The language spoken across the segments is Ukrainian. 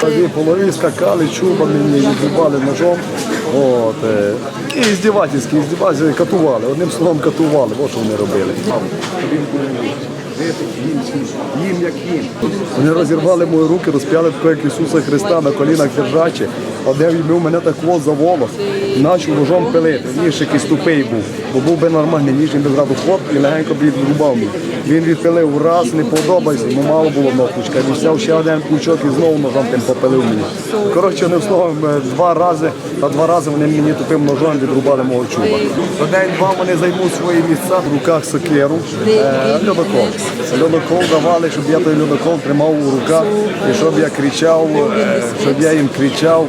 Тоді полові скакали, чубами мені відрубали ножом. От, е, і здівательські, здівательські, катували. Одним словом катували, от що вони робили. Їм як їм. Вони розірвали мої руки, розп'яли тако, як Ісуса Христа на колінах держачи. Один візьмив мене так воз за волос почав ножом пилити. Ніж якийсь тупий був, бо був би нормальний ніж, він би зразу хлоп і легенько б відрубав мені. Він відпилив раз, не подобається, йому мало було одного. Він взяв ще один пучок і знову ножом тим попилив мені. Коротше, одним словом, е, два рази, та два рази вони мені тупим ножом відрубали мого чуба. День-два вони займуть свої місця в руках сокиру. Е, льодокол. Льодокол давали, щоб я той льодокол тримав у руках і щоб я кричав, е, щоб я їм кричав,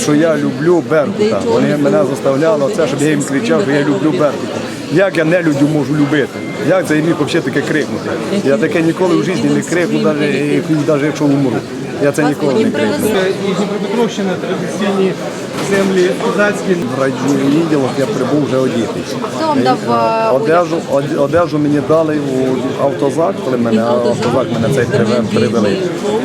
що я люблю Беркута. Вони мене заставляли це, щоб я їм кричав, що я люблю Беркута. Як я не людю можу любити? Як це міг взагалі таке крикнути? Я таке ніколи в житті не крикну, навіть, якщо умру. Я це ніколи не крикну. Дніпропетровщина традиційні землі козацькі. В радіовідділах я прибув вже одітий. Е, Одежу, одежу мені дали у автозак, коли мене автозак мене цей приве- привели.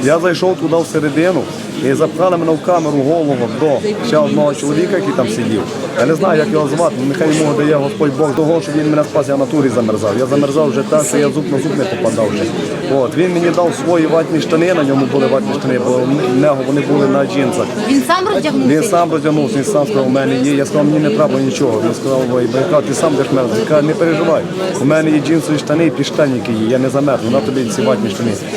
Я зайшов туди всередину і запхали мене в камеру голову до ще одного чоловіка, який там сидів. Я не знаю, як його звати, нехай йому дає Господь Бог того, щоб він мене спас, я натурі замерзав. Я замерзав вже так, що я зуб на зуб не попадав. вже. От, він мені дав свої ватні штани, на ньому були ватні штани, бо в нього вони були на джинсах. Він сам розтягнувся? Він сам розтягнувся, він сам сказав, у мене є. Я сказав, мені не треба нічого. Він сказав, я ти сам будеш мерзнути. Я кажу, не переживай. У мене є джинсові штани і піштаніки є, я не замерзну, на тобі ці ватні штани.